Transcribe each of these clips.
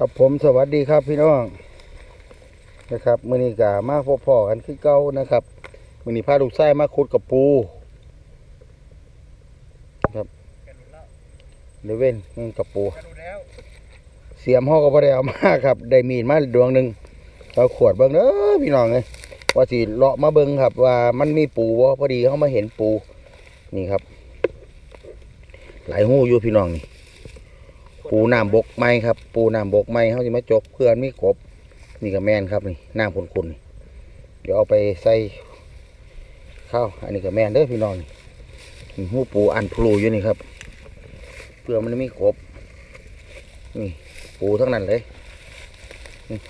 ครับผมสวัสดีครับพี่น้องนะครับมือนี้กามาพบพ่อกันคือเก่านะครับมือนี้พาลูกไส้มาขุดกับปูครับเลเว่นนี่กับปู เสียมห่อก็บ่ได้เอามาครับได้มีดมาดวงหนึ่งเราขวดเบิ่งเด้อพี่น้องเลยว่าสิเลาะมาเบิ่งครับ ว่ามันมีปูบ่พอดีเขามาเห็นปูนี่ครับ หลายหูอยู่พี่น้องนี่ ปูน้ำบกไม้ครับ ปูน้ำบกไม้เขาจะมาจกเพื่อนมีกบนี่ก็แมนครับนี่น้ำขุนๆเดี๋ยวเอาไปใส่ข้าวอันนี้ก็แมนเด้อพี่น้องหูปูอันพลูอยู่นี่ครับเพื่อมันไมีกบนี่ปูทั้งนั้นเลย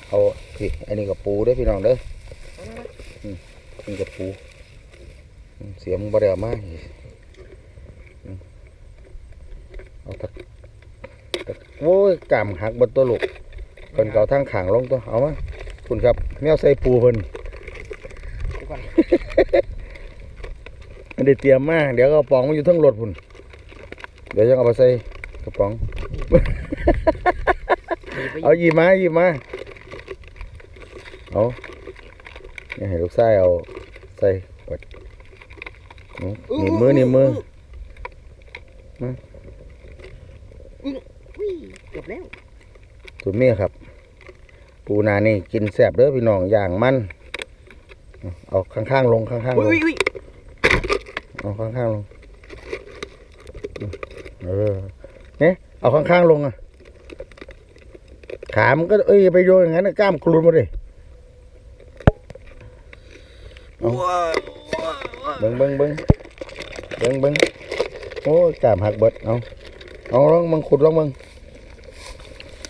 เอาพี่อันนี้ก็ปูเด้อพี่น้องเด้ออืมนี่ก็ปูเสียมบ่ได้มาอืมเอาตะ โอ้ยกามหักบนตัวลูกเพิ่นเก่าทางขางลงตัวเอามาคุณครับแมวใส่ปูเพิ่นไม่ได้เตรียมมาเดี๋ยวก็เอาปองมันอยู่ทั้งรถพุ่นเดี๋ยวจะเอาไปใส่กระป๋อง เอาหยิบมาหยิบมาเอาเนี่ยให้ลูกชายเอาใส่กดเอาหนี่มือหนี่มืออุ้ย เกือบแล้วตัวเมียครับ ปูนานี่กินแซ่บเด้อพี่น้องอย่างมัน เอาข้างๆลงข้างๆลอุ้งยอุ้ยเอาข้างๆลงเออเนี่ยเอาข้างๆลงอะขามันก็เอ้ยไปโยนอย่างนั้นน่ะกล้ามกรุนมาดิเอาว้าวเบิ้งเบิ้งเบิ้งเบิ้งเบิ้งโอ้ยกล้ามหักเบิดเอาเอาลองมึงขุดลองมึง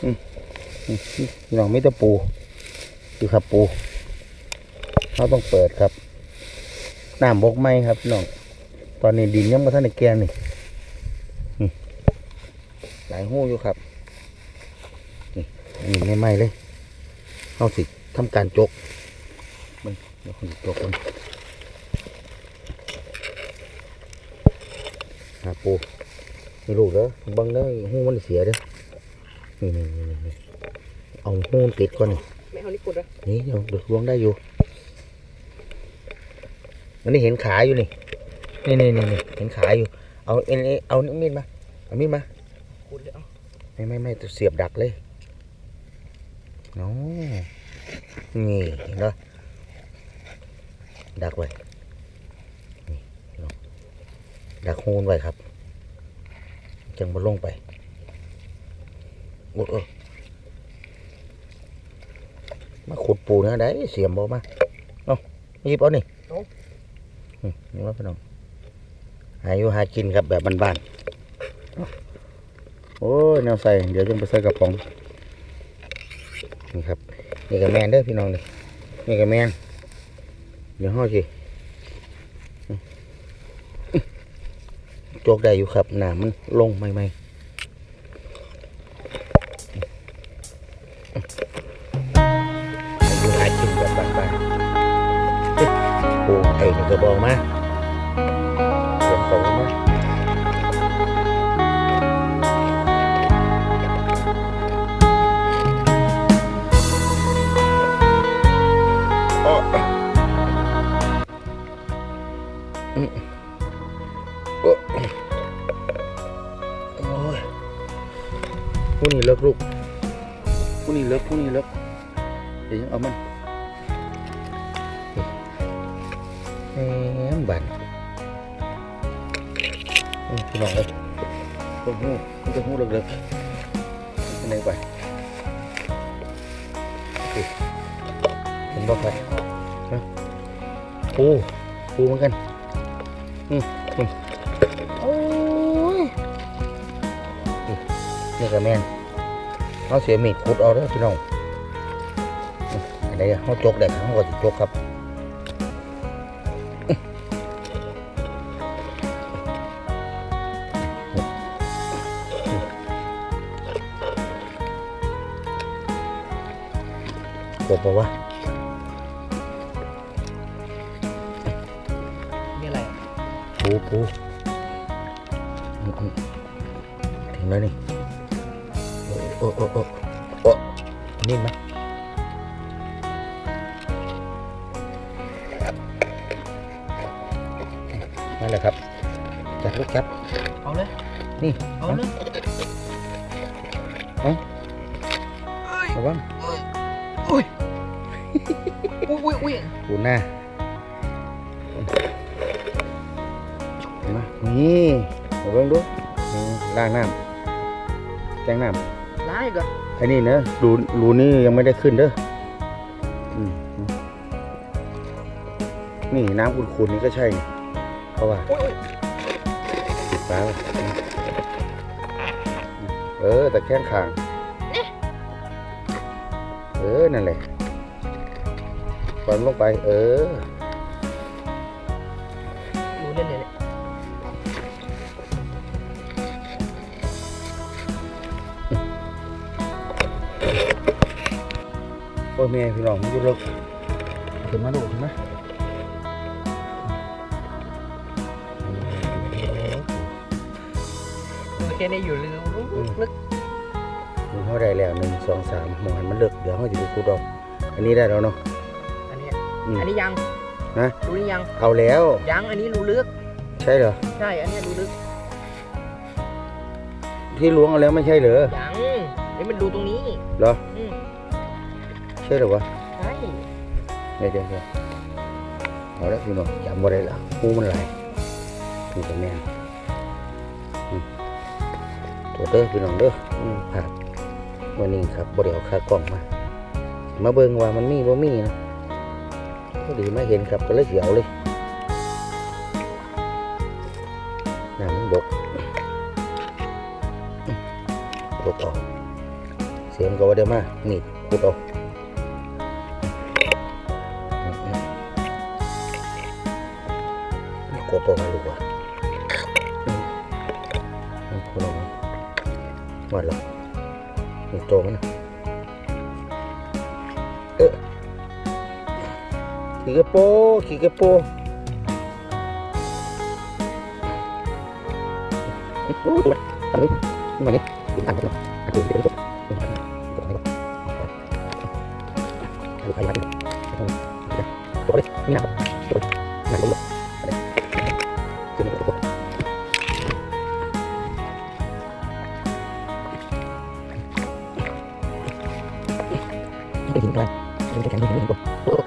อืมอืมพี่น้องมีแต่ปูอยู่ครับปูเราต้องเปิดครับน้ำบกไหมครับน้องตอนนี้ดินยังมาท่านในแกนนี่หลายหู้อยู่ครับนี่นี่ไม่ไหมเลยเอาสิทำการจกมันเดี๋ยวคนจกมันหาปูนี่ลูกเด้อบังเด้อหู้มันเสียเด้อ นี่นี่นี่นี่เอาหูมันติดก่อนนี่ไม่เอานี่กดอะนี่เดี๋ยวเดือดล้วงได้อยู่มันนี่เห็นขาอยู่นี่นี่นี่นี่นี่เห็นขาอยู่ เอาเอ็นเอาเอามีดมาเอามีดมากดเลยเอาไม่ไม่ไม่เสียบดักเลยโน้นี่เห็นไหมดักไว้นี่เนาะดักโฮนไว้ครับ จังบนลงไปโอ้เออ มาขุดปูนะได้เสียมบ่มาเอาหยิบเอานี่อืมนี่ว่าพี่น้องหาอยู่หากินครับแบบบ้านๆเอาโอ้ยแนวใส่ เดี๋ยวจะไปใส่กระป๋อง นี่ครับ นี่กับแมนเด้อพี่น้องนี่นี่กับแมนเดี๋ยวห่อสิอืมโจกได้อยู่ครับหนามันลงไม่ไม่อ ไอ้นี่ก็บอกมาเสียงตกมาอ้ออืมโอ้โอ้ยผู้นี้เลิกลูกผู้นี้เลิกผู้นี้เลิกเดี๋ยวยังเอามัน บันพี่น้องเลยตัวหูมันจะหูเลิกๆอันไหนไปเห็นบ่ครับฮะปูปูเหมือนกันอืมอืมโอ้ยนี่ก็แม่นเอาเสียมีดขุดเอาเด้อพี่น้องอันนี้เขาจกได้ทั้งหมดจกครับ กบปะวะนี่อะไรปูปูอืมอืมถึงแล้วนี่โอ้โอ้โอ้โอ้โอ้นิ่มไหมนั่นแหละครับ จับลูกจับ เอาเลย นี่ เอาเลยระวัง อุ้ยอุ้ยอุ้ยอุ้ยปูหน้ามานี่มาเบิ่งดูนี่ล้างน้ำแกงน้ำร้ายก่อนไอ้นี่เนอะรูรูนี่ยังไม่ได้ขึ้นเด้ออืมนี่น้ำขุ่นๆนี่ก็ใช่นี่เพราะว่า อุ้ยอุ้ยปิดฟ้าไว้อืมเออแต่แข้งขางเออนั่นแหละปล่อยมันลงไป เออดูเล่นเลยเนี่ยโอ้ยแม่พี่น้องมันอยู่เลิกขึ้นมาดูขึ้นมามันแค่นี้อยู่ลึกลึกดู เขาได้แล้วหนึ่งสองสามหมอนมันเลิกเดี๋ยวเขาจะไปคูดอก อันนี้ได้แล้วเนาะ อันนี้ อืม อันนี้ยังฮะรู้นี่ยัง เอาแล้ว ยัง อันนี้รู้ลึก ใช่เหรอ ใช่ อันนี้รู้ลึก ที่ล้วงเอาแล้วไม่ใช่เหรอ ยังนี่มันดูตรงนี้เหรอ อืมใช่เหรอวะ ใช่เดี๋ยวเดี๋ยวเดี๋ยวเอาละพี่น้องจำบ่ได้ละหูมันไหลายนี่ก็แม่นอืมตัวเด้อพี่น้องเด้ออืมผ่าน วันนี้ครับบ่ได้เอาคากล้องมา มาเบิ่งว่ามันมีบ่มีนะพอดีมาเห็นครับก็เลยเสียวเลยน้ำมันบกอืมกออกเสียงก็ว่าได้มานี่กดออกอืมอืมนี่กดออกมาลูกว่ะอืมอืมกดออกมาวัดแล้ว นี่โตมันนะขี่กระโปขี่กระโปรงอันนี้มานี่อันนี้อันนี้เดี๋ยวจบจบไหนก่อนอันนี้ใครมาดิจบเลยมีน้ำจบน้ำลงเลยอันนี้ ไม่ถึงเลยไม่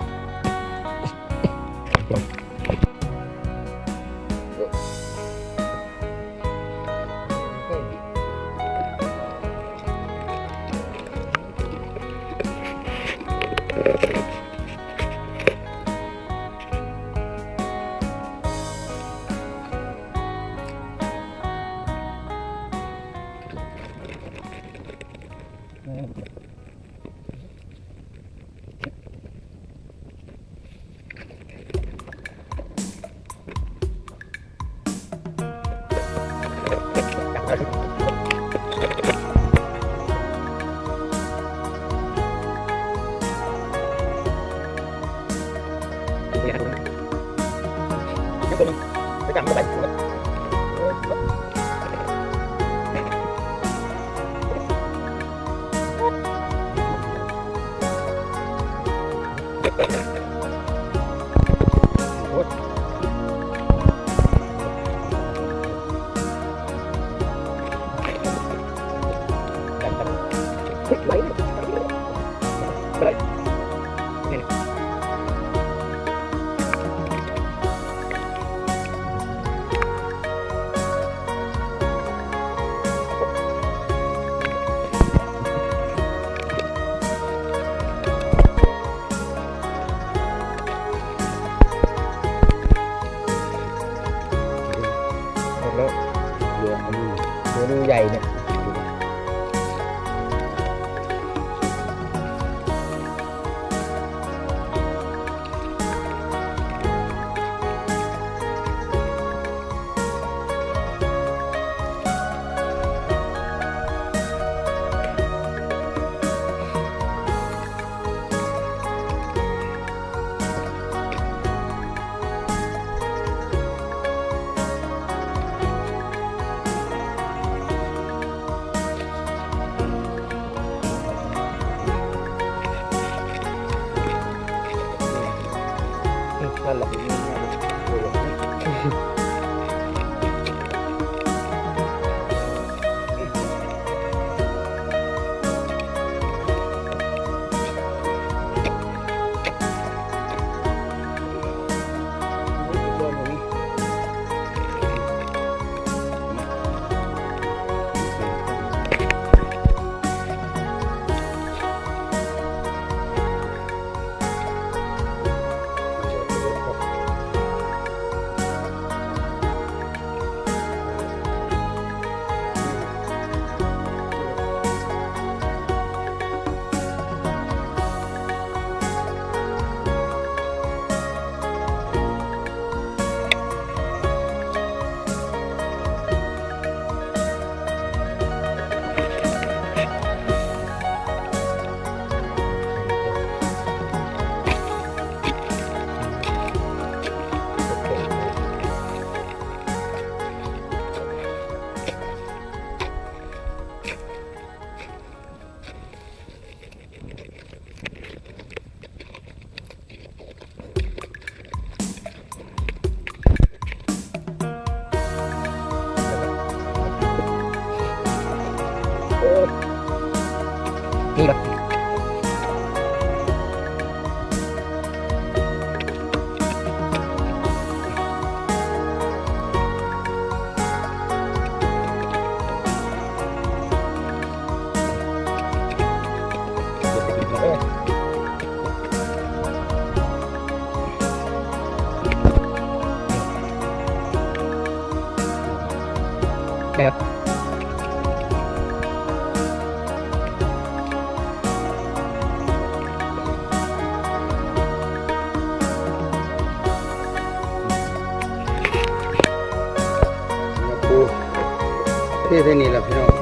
ท่เท่นี่แหละพี่น้อง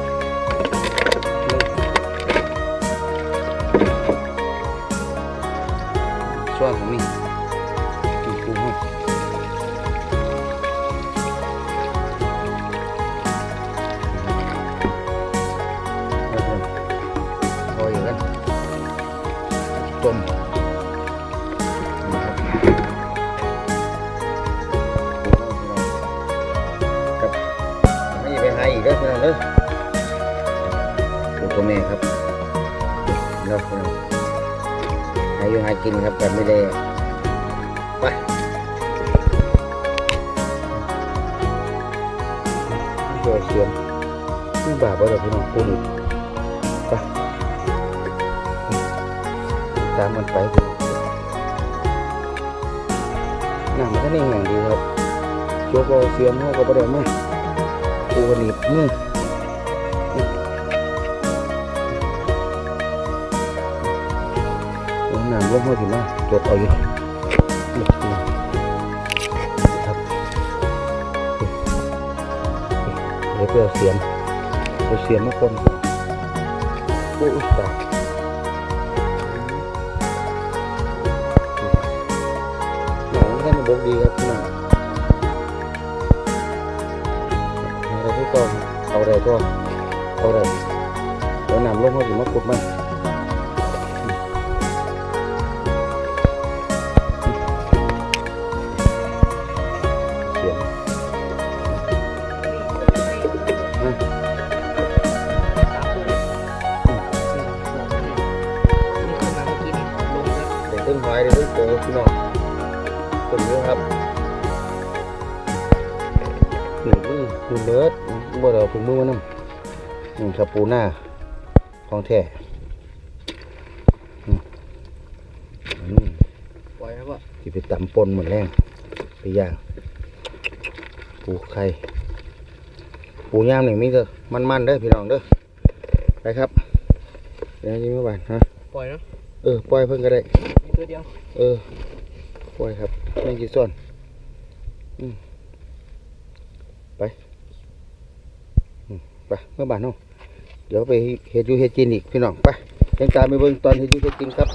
อีกเออดูตัวแม่ครับเนาะพี่น้องหาอยู่หากินครับกันไม่ได้ไปเสือเสียมนี่บาปว่าเราพี่น้องปูนี่ไปตามมันไปหน้องน้ำมันก็นิ่งอย่างดีครับโจกเอาเสียมเขาก็บ่ได้มาปูหนีบมือ เอาน้ำลงมาถึงมาจดเอาอยู่ครับเดี๋ยวไปเอาเสียมเอาเสียมมาคนโอ้ยตายหนังท่านบกดีครับพี่น้องอะไรที่ก็เอาอะไรก็เอาอะไรแล้วนำลงมาถึงมาขุดมัน เด็กต้นหอยเด็กต้นโตพี่น้องต้นนี้ครับนี่มือคือเลิศบ่ได้เอาถุงมือมานำนี่ครับปูหน้าของแท้อืมอืมปล่อยครับว่าที่ไปตำปนหมดแรงไปย่างปูไข่ปูย่างนี่มีเด้อมันๆเด้อพี่น้องเด้อไปครับเดี๋ยวนี้เมื่อวานฮะปล่อยเนาะ เออปล่อยเพิ่นก็ได้มีตัวเดียว เออปล่อยครับไม่กี่ส่วนอืมไปอืมไปเมื่อบานเนาะเดี๋ยวไปเฮ็ดอยู่เฮ็ดกินอีกพี่น้องไปยังตามไปเบิ่งตอนเฮ็ดอยู่เฮ็ดกินครับ